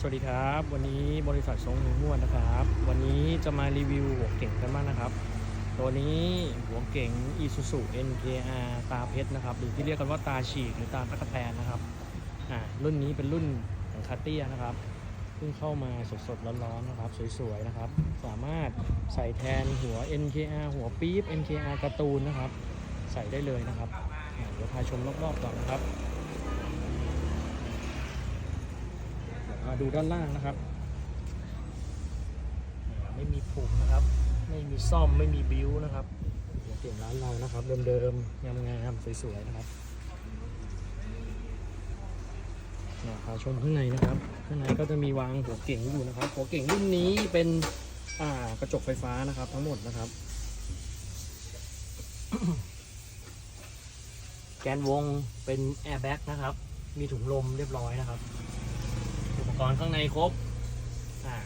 สวัสดีครับ วันนี้บริษัททรงหนึ่งมวดนะครับ วันนี้จะมารีวิวหัวเก่งกันบ้างนะครับ ตัวนี้หัวเก่ง Isuzu NKR ตาเพชรนะครับ หรือที่เรียกกันว่าตาฉีกหรือตาตะกแตนนะครับอ่ารุ่นนี้เป็นรุ่นของคาเตียนะครับเพิ่งเข้ามาสดๆร้อนๆนะครับ สวยๆนะครับ สามารถใส่แทนหัว NKR หัวปี๊บ NKR การ์ตูนนะครับ ใส่ได้เลยนะครับเดี๋ยวพาชมรอบๆก่อนนะครับ มาดูด้านล่างนะครับ ไม่มีผุมนะครับ ไม่มีซ่อมไม่มีบิ้วนะครับหัวเก่งร้านเรานะครับ เดิมๆงามๆสวยๆนะครับอ่าพาชมข้างในนะครับ ข้างในก็จะมีวางหัวเก่งอยู่นะครับ หัวเก่งรุ่นนี้เป็นอ่ากระจกไฟฟ้านะครับ ทั้งหมดนะครับ แกนวงเป็นแอร์แบ็กนะครับ มีถุงลมเรียบร้อยนะครับ กรณ์ข้างในครบ อ่า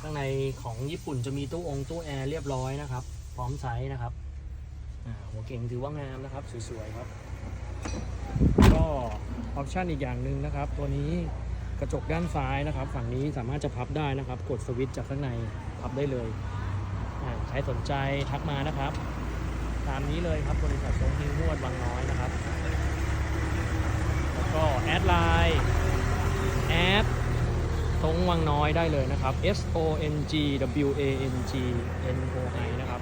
ข้างในของญี่ปุ่นจะมีตู้องค์ตู้แอร์เรียบร้อยนะครับ พร้อมไซส์นะครับ อ่า หัวเก่งถือว่างามนะครับ สวยๆครับ ก็ออปชันอีกอย่างหนึ่งนะครับ ตัวนี้กระจกด้านซ้ายนะครับ ฝั่งนี้สามารถจะพับได้นะครับ กดสวิตช์จากข้างในพับได้เลยใครสนใจทักมานะครับ ตามนี้เลยครับบริษัททรงฮิวมวดบางน้อยนะครับ แล้วก็แอดไลน์แอด ทรงวังน้อยได้เลยนะครับ S O N G W A N G N O I นะครับ